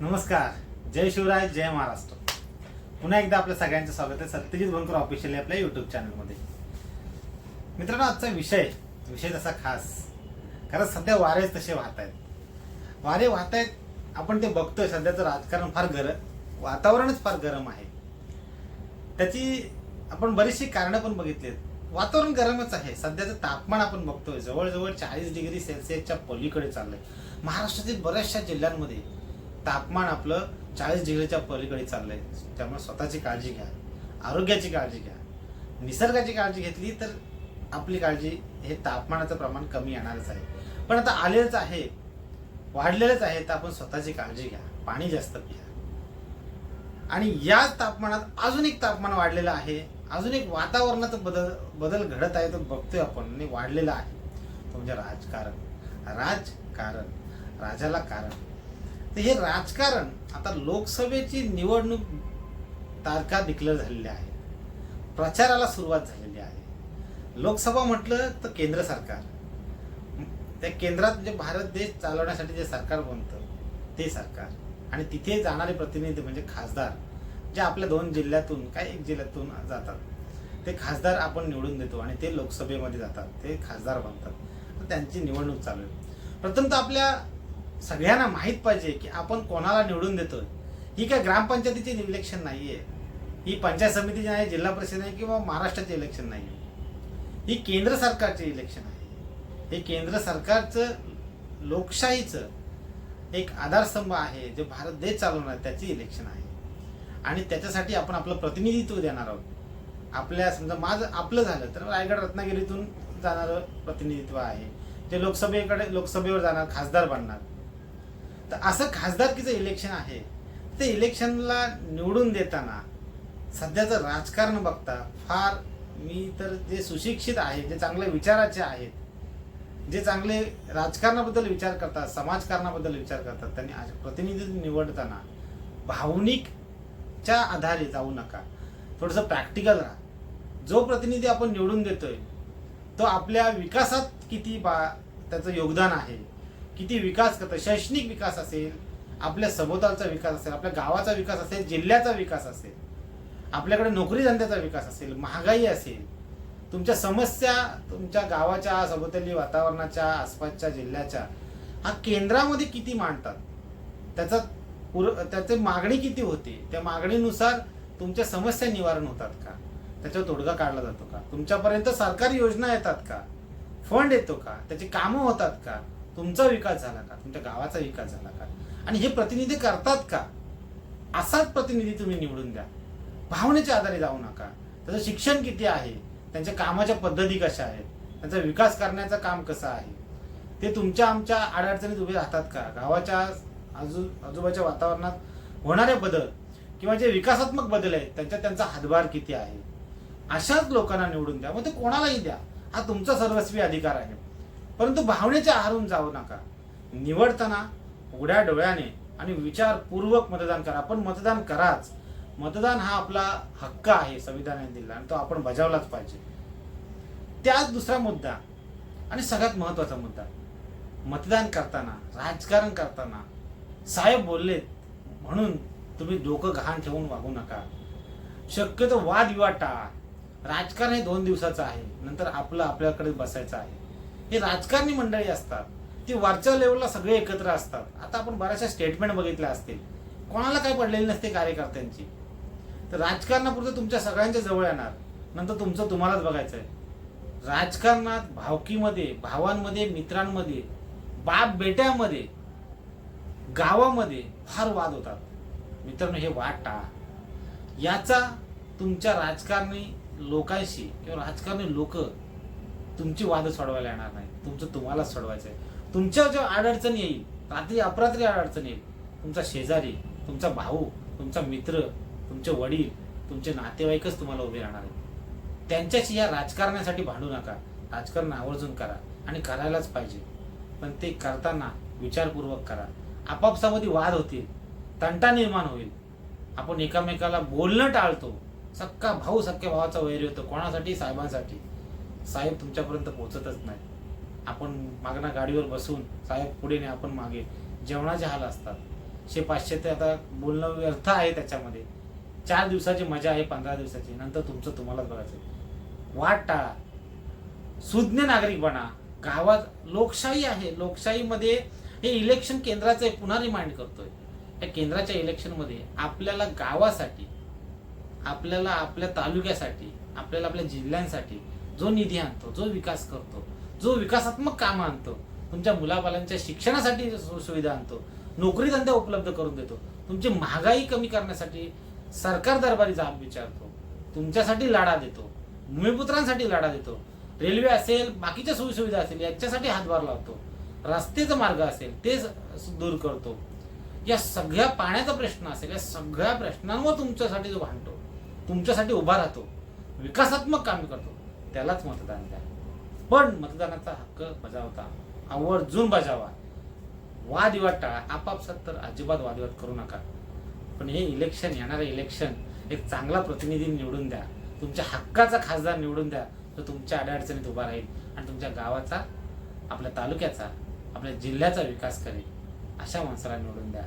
नमस्कार. जय शिवराय जय महाराष्ट्र. पुन्हा एकदा आपल्या सगळ्यांचं स्वागत आहे सत्यजित भंकर ऑफिशियल आपल्या युट्यूब चॅनलमध्ये मित्रांनो आजचा विषय विषय तसा खास. कारण सध्या वारे तसे वाहत आहेत. वारे वाहत आहेत आपण ते बघतोय. सध्याचं राजकारण फार गरम वातावरणच फार गरम आहे. त्याची आपण बरीचशी कारणं पण बघितलीत वातावरण गरमच आहे. सध्याचं तापमान आपण बघतोय जवळजवळ चाळीस डिग्री सेल्सिअसच्या पलीकडे चाललंय. महाराष्ट्रातील बऱ्याचशा जिल्ह्यांमध्ये तापमान आपलं चाळीस डिग्रीच्या पलीकडे चाललंय. त्यामुळे स्वतःची काळजी घ्या. आरोग्याची काळजी घ्या. निसर्गाची काळजी घेतली तर आपली काळजी हे तापमानाचं प्रमाण कमी येणारच आहे. पण आता आलेलंच आहे. वाढलेलंच आहे तर आपण स्वतःची काळजी घ्या. पाणी जास्त प्या. आणि याच तापमानात अजून एक तापमान वाढलेलं आहे. अजून एक वातावरणाचा बदल बदल घडत आहे तो बघतोय आपण. आणि वाढलेला आहे. तो म्हणजे राजकारण. राजकारण. राजाला कारण. तर हे राजकारण आता लोकसभेची निवडणूक तारखा डिक्लेअर झालेली आहे प्रचाराला सुरुवात झालेली आहे. लोकसभा म्हटलं तर केंद्र सरकार. त्या केंद्रात जे भारत देश चालवण्यासाठी जे सरकार बनतं ते सरकार. आणि तिथे जाणारे प्रतिनिधी म्हणजे खासदार जे आपल्या दोन जिल्ह्यातून काय एक जिल्ह्यातून जातात. ते खासदार आपण निवडून देतो आणि ते लोकसभेमध्ये जातात. ते खासदार बनतात. त्यांची निवडणूक चालू आहे. प्रथम तर आपल्या सगळ्यांना माहीत पाहिजे की आपण कोणाला निवडून देतोय. ही काय ग्रामपंचायतीची इलेक्शन नाही आहे ही पंचायत समितीची नाही जिल्हा परिषद नाही किंवा महाराष्ट्राचे इलेक्शन नाही ही केंद्र सरकारचे इलेक्शन आहे. हे केंद्र सरकारचं लोकशाहीचं एक आधारस्तंभ आहे जे भारत देश चालवणार त्याची इलेक्शन आहे. आणि त्याच्यासाठी आपण आपलं प्रतिनिधित्व देणार आहोत. आपल्या समजा माझं आपलं झालं तर रायगड रत्नागिरीतून जाणारं प्रतिनिधित्व आहे. जे लोकसभेकडे लोकसभेवर जाणार खासदार बनणार. तर असं खासदारकीचं इलेक्शन आहे. ते इलेक्शनला निवडून देताना सध्याचं राजकारण बघता फार मी तर जे सुशिक्षित आहे जे चांगले विचाराचे आहेत जे चांगले राजकारणाबद्दल विचार करतात समाजकारणाबद्दल विचार करतात त्यांनी आज प्रतिनिधी निवडताना भावनिकच्या आधारे जाऊ नका. थोडंसं प्रॅक्टिकल राहा. जो प्रतिनिधी आपण निवडून देतोय तो आपल्या विकासात किती बा त्याचं योगदान आहे किती विकास करतं शैक्षणिक विकास असेल आपल्या सभोवतालचा विकास असेल आपल्या गावाचा विकास असेल जिल्ह्याचा विकास असेल आपल्याकडे नोकरी धंद्याचा विकास असेल महागाई असेल तुमच्या समस्या तुमच्या गावाच्या सभोवताली वातावरणाच्या आसपासच्या जिल्ह्याच्या हा केंद्रामध्ये किती मांडतात? त्याचा पुर त्याची मागणी किती होते? त्या मागणीनुसार तुमच्या समस्या निवारण होतात का? त्याच्यावर तोडगा काढला जातो का? तुमच्यापर्यंत सरकारी योजना येतात का? फंड येतो का? त्याची कामं होतात का? तुमचा विकास झाला का? तुमच्या गावाचा विकास झाला का? आणि हे प्रतिनिधी करतात का? असाच प्रतिनिधी तुम्ही निवडून द्या. भावनेच्या आधारे जाऊ नका. त्याचं शिक्षण किती आहे? त्यांच्या कामाच्या पद्धती कशा आहेत? त्यांचा विकास करण्याचं काम कसं आहे? ते तुमच्या आमच्या अडचणीत उभे राहतात का? गावाच्या आजू आजूबाजूच्या वातावरणात होणारे बदल किंवा जे विकासात्मक बदल आहेत त्यांच्यात त्यांचा हातभार किती आहे? अशाच लोकांना निवडून द्या. मग ते कोणालाही द्या. हा तुमचा सर्वस्वी अधिकार आहे. परंतु भावनेच्या आहारून जाऊ नका. निवडताना उघड्या डोळ्याने आणि विचारपूर्वक मतदान करा. पण मतदान कराच. मतदान हा आपला हक्क आहे संविधानाने दिला आणि तो आपण बजावलाच पाहिजे. त्याच दुसरा मुद्दा आणि सगळ्यात महत्त्वाचा मुद्दा. मतदान करताना राजकारण करताना साहेब बोललेत म्हणून तुम्ही डोकं घाण ठेवून वागू नका. शक्यतो वादविवाद टाळा. राजकारण हे दोन दिवसाचं आहे. नंतर आपलं आपल्याकडे बसायचं आहे. हे राजकारणी मंडळी असतात ती वरच्या लेवलला सगळे एकत्र असतात. आता आपण बऱ्याचशा स्टेटमेंट बघितल्या असतील. कोणाला काय पडलेली नसते कार्यकर्त्यांची. तर राजकारणापुरतं तुमच्या सगळ्यांच्या जवळ येणार. नंतर तुमचं तुम्हालाच बघायचं आहे राजकारणात भावकीमध्ये भावांमध्ये मित्रांमध्ये बाप बेट्यामध्ये गावामध्ये फार वाद होतात. मित्रांनो हे वाद टाळा. याचा तुमच्या राजकारणी लोकांशी किंवा राजकारणी लोक तुमची वाद सोडवायला येणार नाही. तुमचं तुम्हालाच सोडवायचं आहे तुमच्या जेव्हा अडचण येईल रात्री अपरात्री अडचण येईल तुमचा शेजारी तुमचा भाऊ तुमचा मित्र तुमचे वडील तुमचे नातेवाईकच तुम्हाला उभे राहणार आहेत. त्यांच्याशी या राजकारणासाठी भांडू नका. राजकारण आवर्जून करा आणि करायलाच पाहिजे. पण ते करताना विचारपूर्वक करा. आपापसामध्ये वाद होतील तंटा निर्माण होईल. आपण एकामेकाला बोलणं टाळतो. सक्का भाऊ सक्क्या भावाचा वैर होतो कोणासाठी? साहेबांसाठी. साहेब तुमच्यापर्यंत पोहोचतच नाही. आपण मागणा गाडीवर बसून साहेब पुढे नाही आपण मागे. जेवणाचे हाल असतात. शे पाचशे ते आता बोलणं व्यर्थ आहे त्याच्यामध्ये. चार दिवसाची मजा आहे पंधरा दिवसाची. नंतर तुमचं तुम्हालाच बघायचं वाट. टाळा सुज्ञ नागरिक बना. गावात लोकशाही आहे. लोकशाहीमध्ये हे इलेक्शन केंद्राचं पुन्हा रिमाइंड करतोय. या केंद्राच्या इलेक्शनमध्ये आपल्याला गावासाठी आपल्याला आपल्या तालुक्यासाठी आपल्याला आपल्या जिल्ह्यांसाठी जो निधी आणतो जो विकास करतो जो विकासात्मक कामं आणतो तुमच्या मुलाबालांच्या शिक्षणासाठी सुविधा आणतो नोकरी धंदा उपलब्ध करून देतो तुमची महागाई कमी करण्यासाठी सरकार दरबारी जाब विचारतो तुमच्यासाठी लाडा देतो भूमिपुत्रांसाठी लाडा देतो रेल्वे असेल बाकीच्या सोयीसुविधा असेल याच्यासाठी हातभार लावतो रस्तेचा मार्ग असेल ते दूर करतो. या सगळ्या पाण्याचा प्रश्न असेल या सगळ्या प्रश्नांवर तुमच्यासाठी जो भांडतो तुमच्यासाठी उभा राहतो विकासात्मक काम करतो. त्यालाच मतदान द्या. पण मतदानाचा हक्क बजावता आवर्जून बजावा. वादविवाद टाळा. आपापसात तर अजिबात वादविवाद करू नका. पण हे इलेक्शन येणारं इलेक्शन एक चांगला प्रतिनिधी निवडून द्या. तुमच्या हक्काचा खासदार निवडून द्या. तो तुमच्या अडचणीत उभा राहील आणि तुमच्या गावाचा आपल्या तालुक्याचा आपल्या जिल्ह्याचा विकास करेल. अशा माणसाला निवडून द्या.